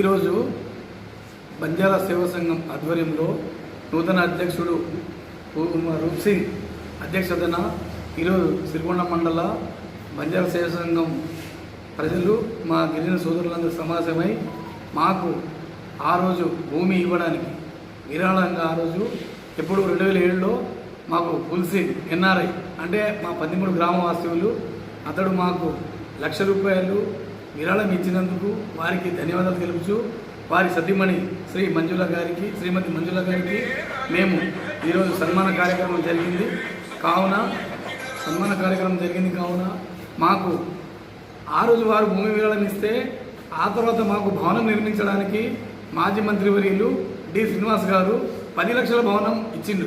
ఈరోజు బంజారా సేవా సంఘం ఆధ్వర్యంలో నూతన అధ్యక్షుడు రూప్ సింగ్ అధ్యక్షతన ఈరోజు సిరికొండ మండల బంజారా సేవా సంఘం ప్రజలు మా గిరిజన సోదరులందరూ సమావేశమై మాకు ఆ రోజు భూమి ఇవ్వడానికి విరాళంగా ఆ రోజు ఎప్పుడు రెండు వేల ఏడులో మాకు పుల్సింగ్ ఎన్ఆర్ఐ అంటే మా పద్దెమూడు గ్రామవాసులు అతడు మాకు లక్ష రూపాయలు విరాళం ఇచ్చినందుకు వారికి ధన్యవాదాలు తెలుపుచు వారి సతీమణి శ్రీ మంజుల గారికి శ్రీమతి మంజుల గారికి మేము ఈరోజు సన్మాన కార్యక్రమం జరిగింది. కావున సన్మాన కార్యక్రమం జరిగింది కావున మాకు ఆ రోజు వారు భూమి విరాళం ఇస్తే ఆ తర్వాత మాకు భవనం నిర్మించడానికి మాజీ మంత్రివర్యులు డి. శ్రీనివాస్ గారు పది లక్షల భవనం ఇచ్చిండు.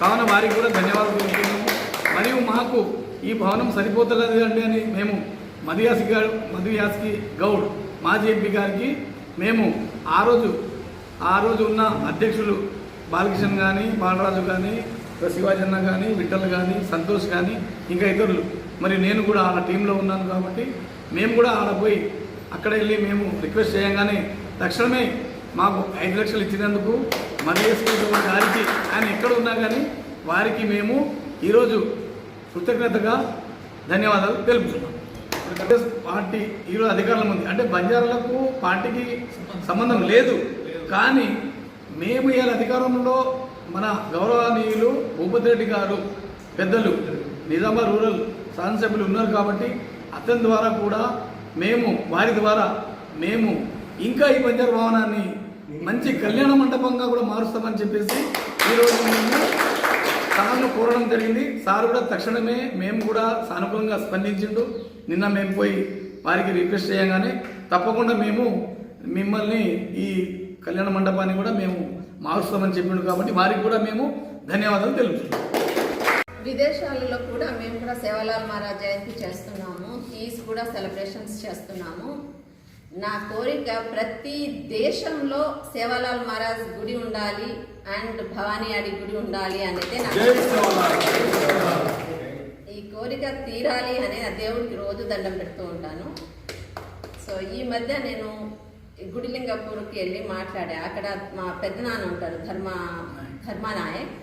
కావున వారికి కూడా ధన్యవాదాలు తెలుపుతున్నాము. మరియు మాకు ఈ భవనం సరిపోతలేదు అండి అని మేము మధుయాసి గారు మధుయాస్కి గౌడ్ మాజీ ఎంపీ గారికి మేము ఆ రోజు ఆ రోజు ఉన్న అధ్యక్షులు బాలకృష్ణ కానీ బాలరాజు కానీ శివాజన్న కానీ విఠల్ కానీ సంతోష్ కానీ ఇంకా ఇతరులు. మరి నేను కూడా ఆ టీంలో ఉన్నాను కాబట్టి మేము కూడా ఆడ పోయి అక్కడ వెళ్ళి మేము రిక్వెస్ట్ చేయగానే తక్షణమే మాకు ఐదు లక్షలు ఇచ్చినందుకు మధుయాస్కి గారికి ఆయన ఎక్కడ ఉన్నా కానీ వారికి మేము ఈరోజు కృతజ్ఞతగా ధన్యవాదాలు తెలుపుతున్నాం. కాంగ్రెస్ పార్టీ ఈరోజు అధికారంలో ఉంది. అంటే బంజారాలకు పార్టీకి సంబంధం లేదు. కానీ మేము ఇవాళ అధికారంలో మన గౌరవనీయులు భూపతి రెడ్డి గారు పెద్దలు నిజామాబాద్ రూరల్ శాసనసభ్యులు ఉన్నారు కాబట్టి అతని ద్వారా కూడా మేము వారి ద్వారా మేము ఇంకా ఈ బంజారు భవనాన్ని మంచి కళ్యాణ మండపంగా కూడా మారుస్తామని చెప్పేసి ఈరోజు మేము సార్ను కోరడం జరిగింది. సార్ కూడా తక్షణమే మేము కూడా సానుకూలంగా స్పందించిండు. నిన్న మేము పోయి వారికి రిక్వెస్ట్ చేయగానే తప్పకుండా మేము మిమ్మల్ని ఈ కళ్యాణ మండపాన్ని కూడా మేము మారుస్తామని చెప్పిండు కాబట్టి వారికి కూడా మేము ధన్యవాదాలు తెలుపుతున్నాం. విదేశాలలో కూడా మేము కూడా సేవలాల్ మహారాజ్ జయంతి చేస్తున్నాము. ఈస్ కూడా సెలబ్రేషన్స్ చేస్తున్నాము. నా కోరిక ప్రతి దేశంలో సేవలాల్ మహారాజ్ గుడి ఉండాలి అండ్ భవానీ అడి గుడి ఉండాలి అనేది నా కోరిక తీరాలి అనే ఆ దేవుడికి రోజు దండం పెడుతూ ఉంటాను. సో ఈ మధ్య నేను గుడిలింగపూర్కి వెళ్ళి మాట్లాడా అక్కడ మా పెద్దనాన్న ఉంటారు ధర్మ ధర్మానాయక్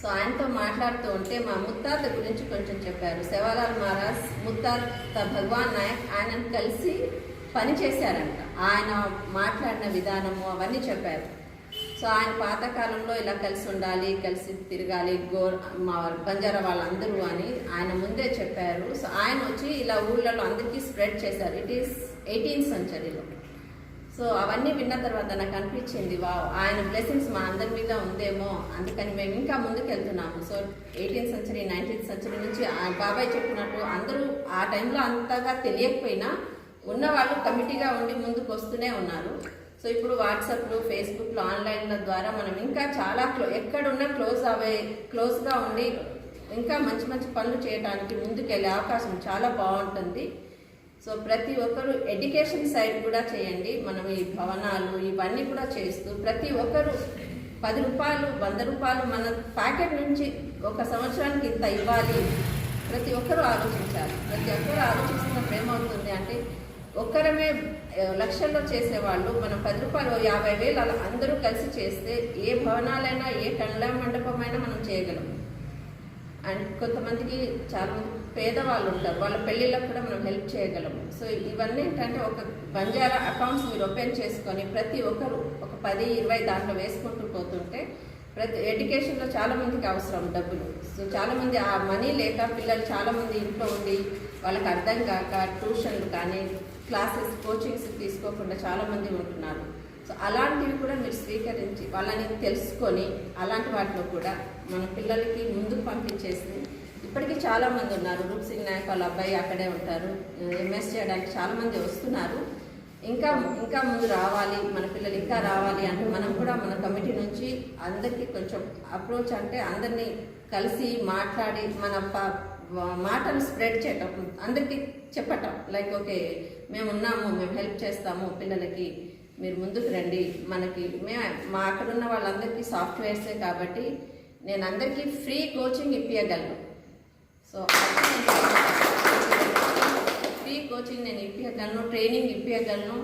సో ఆయనతో మాట్లాడుతూ ఉంటే మా ముత్తాత గురించి కొంచెం చెప్పారు. సేవాలాల్ మహారాజ్ ముత్తాత భగవాన్ నాయక్ ఆయనను కలిసి పని చేశారంట. ఆయన మాట్లాడిన విధానము అవన్నీ చెప్పారు. సో ఆయన పాతకాలంలో ఇలా కలిసి ఉండాలి కలిసి తిరగాలి గోర్ మా బంజారా వాళ్ళందరూ అని ఆయన ముందే చెప్పారు. సో ఆయన వచ్చి ఇలా ఊళ్ళలో అందరికీ స్ప్రెడ్ చేశారు. ఇట్ ఈస్ ఎయిటీన్త్ సెంచరీలో సో అవన్నీ విన్న తర్వాత నాకు అనిపించింది వా ఆయన బ్లెస్సింగ్స్ మా అందరి మీద ఉందేమో అందుకని మేము ఇంకా ముందుకు వెళ్తున్నాము so eighteenth century nineteenth century నుంచి బాబాయ్ చెప్పినట్టు అందరూ ఆ టైంలో అంతగా తెలియకపోయినా ఉన్నవాళ్ళు కమిటీగా ఉండి ముందుకు వస్తూనే ఉన్నారు. సో ఇప్పుడు వాట్సాప్లు ఫేస్బుక్లు ఆన్లైన్ల ద్వారా మనం ఇంకా చాలా క్లో ఎక్కడున్నా క్లోజ్ అవే క్లోజ్గా ఉండి ఇంకా మంచి మంచి పనులు చేయడానికి ముందుకెళ్ళే అవకాశం చాలా బాగుంటుంది. సో ప్రతి ఒక్కరు ఎడ్యుకేషన్ సైడ్ కూడా చేయండి. మనం ఈ భవనాలు ఇవన్నీ కూడా చేస్తూ ప్రతి ఒక్కరు పది రూపాయలు వంద రూపాయలు మన ప్యాకెట్ నుంచి ఒక సంవత్సరానికి ఇంత ఇవ్వాలి. ప్రతి ఒక్కరూ ఆలోచించాలి. ప్రతి ఒక్కరు ఆలోచిస్తారు ఒక్కరమే లక్షల్లో చేసేవాళ్ళు. మనం పది రూపాయలు యాభై వేలు అలా అందరూ కలిసి చేస్తే ఏ భవనాలైనా ఏ కళ్ళ మండపమైనా మనం చేయగలం. అండ్ కొంతమందికి చాలా పేదవాళ్ళు ఉంటారు. వాళ్ళ పెళ్ళిళ్ళకు కూడా మనం హెల్ప్ చేయగలము సో ఇవన్నీ ఏంటంటే ఒక బంజారా అకౌంట్స్ మీరు ఓపెన్ చేసుకొని ప్రతి ఒక్కరు ఒక పది ఇరవై దాంట్లో వేసుకుంటూ పోతుంటే ప్రతి ఎడ్యుకేషన్లో చాలా మందికి అవసరం డబ్బులు. సో చాలామంది ఆ మనీ లేక పిల్లలు చాలామంది ఇంట్లో ఉండి వాళ్ళకి అర్థం కాక ట్యూషన్లు కానీ క్లాసెస్ కోచింగ్స్ తీసుకోకుండా చాలామంది ఉంటున్నారు. సో అలాంటివి కూడా మీరు స్వీకరించి వాళ్ళని తెలుసుకొని అలాంటి వాటిలో కూడా మన పిల్లలకి ముందుకు పంపించేసి ఇప్పటికీ చాలామంది ఉన్నారు. రూప్ సింగ్ నాయక్ వాళ్ళ అబ్బాయి అక్కడే ఉంటారు. Uh, ఎంఎస్ చేయడానికి చాలామంది వస్తున్నారు. ఇంకా ఇంకా ముందు రావాలి మన పిల్లలు ఇంకా రావాలి అంటే మనం కూడా మన కమిటీ నుంచి అందరికీ కొంచెం అప్రోచ్ అంటే అందరినీ కలిసి మాట్లాడి మన మాటలు స్ప్రెడ్ చేయటం అందరికీ చెప్పటం. లైక్ ఓకే మేము ఉన్నాము మేము హెల్ప్ చేస్తాము పిల్లలకి మీరు ముందుకు రండి. మనకి మేము మా అక్కడ ఉన్న వాళ్ళందరికీ సాఫ్ట్వేర్సే కాబట్టి నేను అందరికీ ఫ్రీ కోచింగ్ ఇప్పించగలను సో ఫ్రీ కోచింగ్ నేను ఇప్పించగలను ట్రైనింగ్ ఇప్పించగలను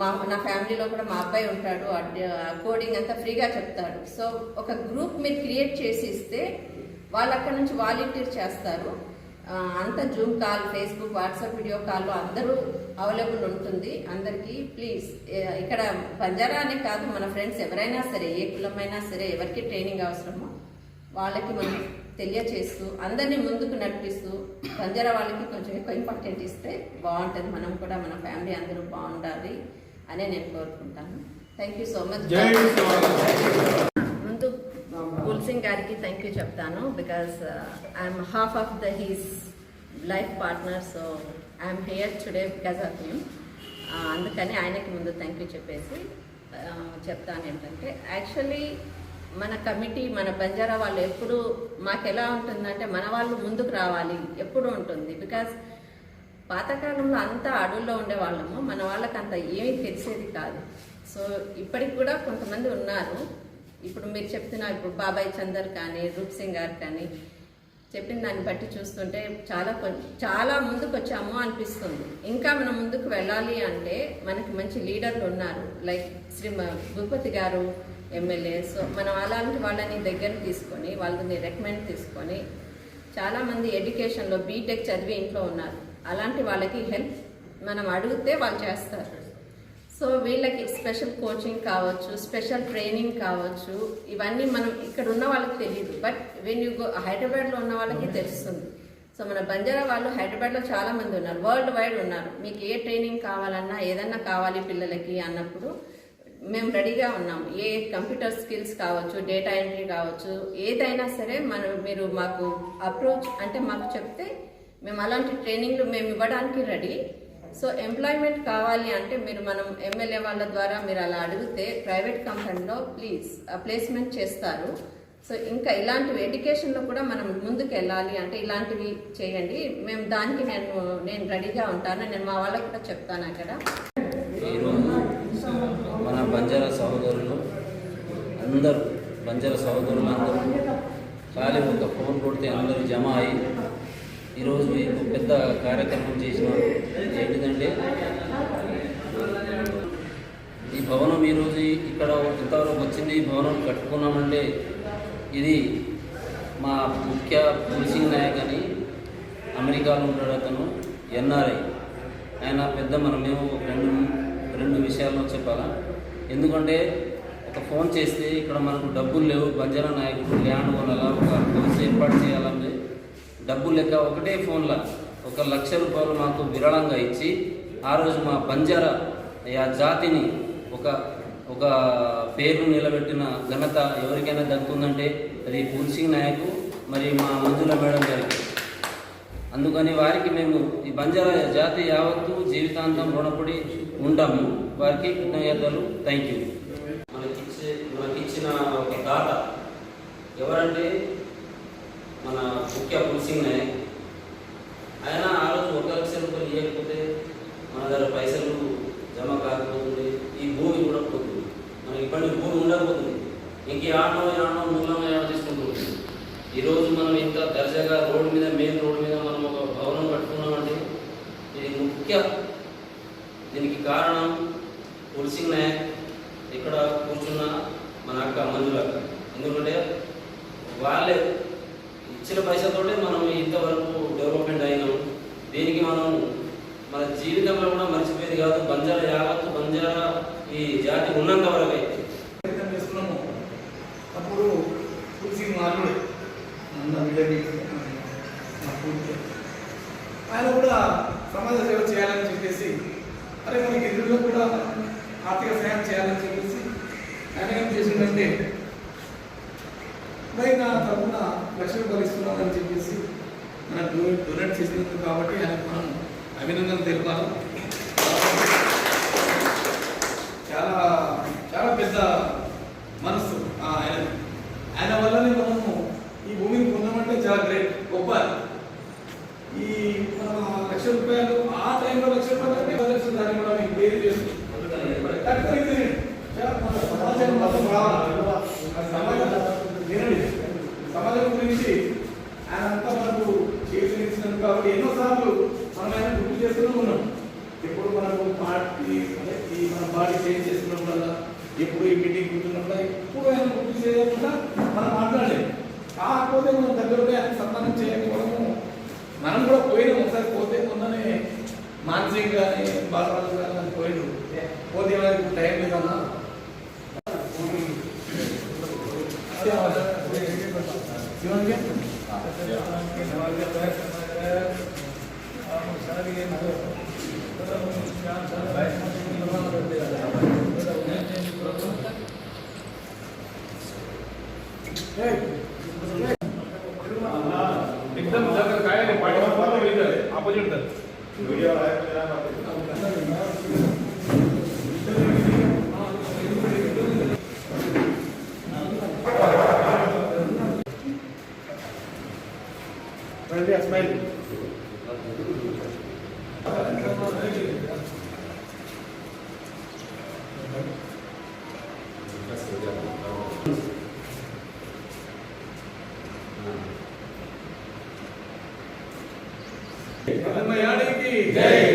మా నా ఫ్యామిలీలో కూడా మా అబ్బాయి ఉంటాడు కోడింగ్ అంతా ఫ్రీగా చెప్తాడు. సో ఒక గ్రూప్ మీరు క్రియేట్ చేసి ఇస్తే వాళ్ళు అక్కడ నుంచి వాలంటీర్ చేస్తారు. అంత zoom call Facebook WhatsApp video కాల్లో అందరూ అవైలబుల్ ఉంటుంది. అందరికీ ప్లీజ్ ఇక్కడ బంజారా అనే కాదు మన ఫ్రెండ్స్ ఎవరైనా సరే ఏ కులమైనా సరే ఎవరికి ట్రైనింగ్ అవసరమో వాళ్ళకి మనం తెలియచేస్తూ అందరినీ ముందుకు నడిపిస్తూ బంజారా వాళ్ళకి కొంచెం ఎక్కువ ఇంపార్టెంట్ ఇస్తే బాగుంటుంది. మనం కూడా మన ఫ్యామిలీ అందరూ బాగుండాలి అనే నేను కోరుకుంటాను. Thank you so much. ముందు కుల్ సింగ్ గారికి థ్యాంక్ యూ చెప్తాను because I'm half of the his life partner so I'm here today because of him అందుకని ఆయనకి ముందు థ్యాంక్ యూ చెప్పేసి uh, చెప్తాను ఏంటంటే యాక్చువల్లీ మన కమిటీ మన బంజారా వాళ్ళు ఎప్పుడు మాకు ఎలా ఉంటుందంటే మన వాళ్ళు ముందుకు రావాలి ఎప్పుడు ఉంటుంది. బికాస్ పాతకాలంలో అంతా అడవుల్లో ఉండేవాళ్ళము మన వాళ్ళకి అంత ఏమీ తెలిసేది కాదు. సో ఇప్పటికి కూడా కొంతమంది ఉన్నారు. ఇప్పుడు మీరు చెప్తున్న ఇప్పుడు బాబాయ్ చందర్ కానీ రూప్ సింగ్ గారు కానీ చెప్పిన దాన్ని బట్టి చూస్తుంటే చాలా చాలా ముందుకు వచ్చాము అనిపిస్తుంది. ఇంకా మనం ముందుకు వెళ్ళాలి అంటే మనకి మంచి లీడర్లు ఉన్నారు. లైక్ శ్రీ భూపతి గారు ఎమ్మెల్యే సో మనం అలాంటి వాళ్ళని దగ్గర తీసుకొని వాళ్ళని రికమెండ్ తీసుకొని చాలా మంది ఎడ్యుకేషన్లో బీటెక్ చదివి ఇంట్లో ఉన్నారు. అలాంటి వాళ్ళకి హెల్ప్ మనం అడిగితే వాళ్ళు చేస్తారు. సో వీళ్ళకి స్పెషల్ కోచింగ్ కావచ్చు స్పెషల్ ట్రైనింగ్ కావచ్చు ఇవన్నీ మనం ఇక్కడ ఉన్న వాళ్ళకి తెలియదు బట్ వెన్ యూ గో హైదరాబాద్లో ఉన్న వాళ్ళకి తెలుస్తుంది. సో మన బంజారా వాళ్ళు హైదరాబాద్లో చాలా మంది ఉన్నారు. వరల్డ్ వైడ్ ఉన్నారు. మీకు ఏ ట్రైనింగ్ కావాలన్నా ఏదన్నా కావాలి పిల్లలకి అన్నప్పుడు మేము రెడీగా ఉన్నాం ఏ కంప్యూటర్ స్కిల్స్ కావచ్చు డేటా ఎంట్రీ కావచ్చు ఏదైనా సరే మనం మీరు మాకు అప్రోచ్ అంటే మాకు చెప్తే మేము అలాంటి ట్రైనింగ్లు మేము ఇవ్వడానికి రెడీ. సో ఎంప్లాయ్మెంట్ కావాలి అంటే మీరు మనం ఎమ్మెల్యే వాళ్ళ ద్వారా మీరు అలా అడిగితే ప్రైవేట్ కంపెనీలో ప్లీజ్ ప్లేస్మెంట్ చేస్తారు. సో ఇంకా ఇలాంటివి ఎడ్యుకేషన్లో కూడా మనం ముందుకు వెళ్ళాలి అంటే ఇలాంటివి చేయండి. మేము దానికి నేను నేను రెడీగా ఉంటాను. నేను మా వాళ్ళకి కూడా చెప్తాను అక్కడ. బంజారా సహోదరులు అందరూ బంజారా సహోదరులు అందరూ ఖాళీ ఒక ఫోన్ కొడితే అందరూ జమ అయ్యి ఈరోజు ఒక పెద్ద కార్యక్రమం చేసినారు. ఏంటిదంటే ఈ భవనం ఈరోజు ఇక్కడ ఇంతవరకు వచ్చింది? ఈ భవనం కట్టుకున్నామంటే ఇది మా ముఖ్య పులిసింగ్ నాయక్ అని అమెరికాలో ఉంటాడు అతను ఎన్ఆర్ఐ. ఆయన పెద్ద మనం మేము రెండు రెండు విషయాల్లో చెప్పాలా? ఎందుకంటే ఒక ఫోన్ చేస్తే ఇక్కడ మనకు డబ్బులు లేవు. బంజారా నాయకుడు ల్యాండ్ కొనాలా ఒక హౌస్ ఏర్పాటు చేయాలంటే డబ్బులు లెక్క ఒకటే ఫోన్లో. ఒక లక్ష రూపాయలు మాకు విరాళంగా ఇచ్చి ఆ రోజు మా బంజారా ఆ జాతిని ఒక ఒక పేరు నిలబెట్టిన ఘనత ఎవరికైనా దక్కుతుందంటే అది పూల్సింగ్ నాయకు మరి మా మంజుల మేడం గారికి. అందుకని వారికి మేము ఈ బంజారా జాతి యావత్తు జీవితాంతం రుణపడి ఉంటాము. వారికి కృతజ్ఞతలు. థ్యాంక్ యూ మనకిచ్చే మనకిచ్చిన ఒక దాత ఎవరంటే మన ముఖ్య పులిసింగ్ నాయక్. ఆయన ఆ రోజు ఒక లక్ష రూపాయలు ఇవ్వకపోతే మన దగ్గర పైసలు జమ కాకపోతుంది ఈ భూమి కూడా పోతుంది. మనకి ఇబ్బంది భూమి ఉండకపోతుంది. ఇంకే ఆటో ఆటో మూలం ఏమైనా తీసుకుంటుంది ఈరోజు మనం ఇంత దర్జాగా రోడ్డు మీద మెయిన్ రోడ్డు మీద మనం ఒక భవనం కట్టుకున్నామంటే ఇది ముఖ్య దీనికి కారణం పుల్సింగ్ నాయక్ ఇక్కడ కూర్చున్న మన అక్క మంజుల అక్క ఎందుకంటే వాళ్ళే ఇచ్చిన పైసలతోటే మనం ఇంతవరకు డెవలప్మెంట్ అయినాం దీనికి మనం మన జీవితంలో కూడా మర్చిపోయేది కాదు బంజారా యావత్తు బంజారా ఈ జాతి ఉన్నంత వరకు. అయితే ప్రయత్నం చేస్తున్నాము. అప్పుడు తులసి మారుడే ఆయన కూడా సమాజ సేవ చేయాలని చెప్పేసి అరే మనకి ఎదురులో కూడా ఆర్థిక సహాయం చేయాలని చెప్పేసి ఆయన ఏం చేసిందంటే మరి నా తరఫున లక్ష రూపాయలు ఇస్తున్నామని చెప్పేసి మనకు డొనేట్ చేసినందుకు కాబట్టి ఆయనకు మనం అభినందనలు తెలపాలి. చాలా చాలా పెద్ద మనసు ఆ, ఆయన. ఆయన వల్లనే మనము ఈ భూమిని పొందామంటే చాలా గ్రేట్ గొప్ప ఈ మన లక్ష రూపాయలు ఆ టైంలో లక్ష రూపాయలు పది లక్షలు దాన్ని కూడా మీకు పేరు చేస్తుంది మన సమాజం మొత్తం రావాలి సమాజం వినండి సమాజం గురించి ఆయన అంతా మనకు చేసినందుకు కాబట్టి ఎన్నోసార్లు మనం ఆయన గుర్తు చేస్తూనే ఉన్నాం ఎప్పుడు మనకు పార్టీ అంటే మన బాడీ చేంజ్ చేసుకున్న వల్ల ఎప్పుడు ఈ మీటింగ్ కూర్చున్నప్పుడు ఎప్పుడు ఆయన గుర్తు చేయకుండా మనం మాట్లాడలేదు పోతే మనం దగ్గరగా ఆయన సన్మానం చేయకపోవడము మనం కూడా పోయినాం ఒకసారి పోతే మొన్ననే మానసిక కానీ బాలరాజు గారు కానీ పోయిండు పోతే మనకి టైం లేదన్నా స్మైల్ యాడికి జై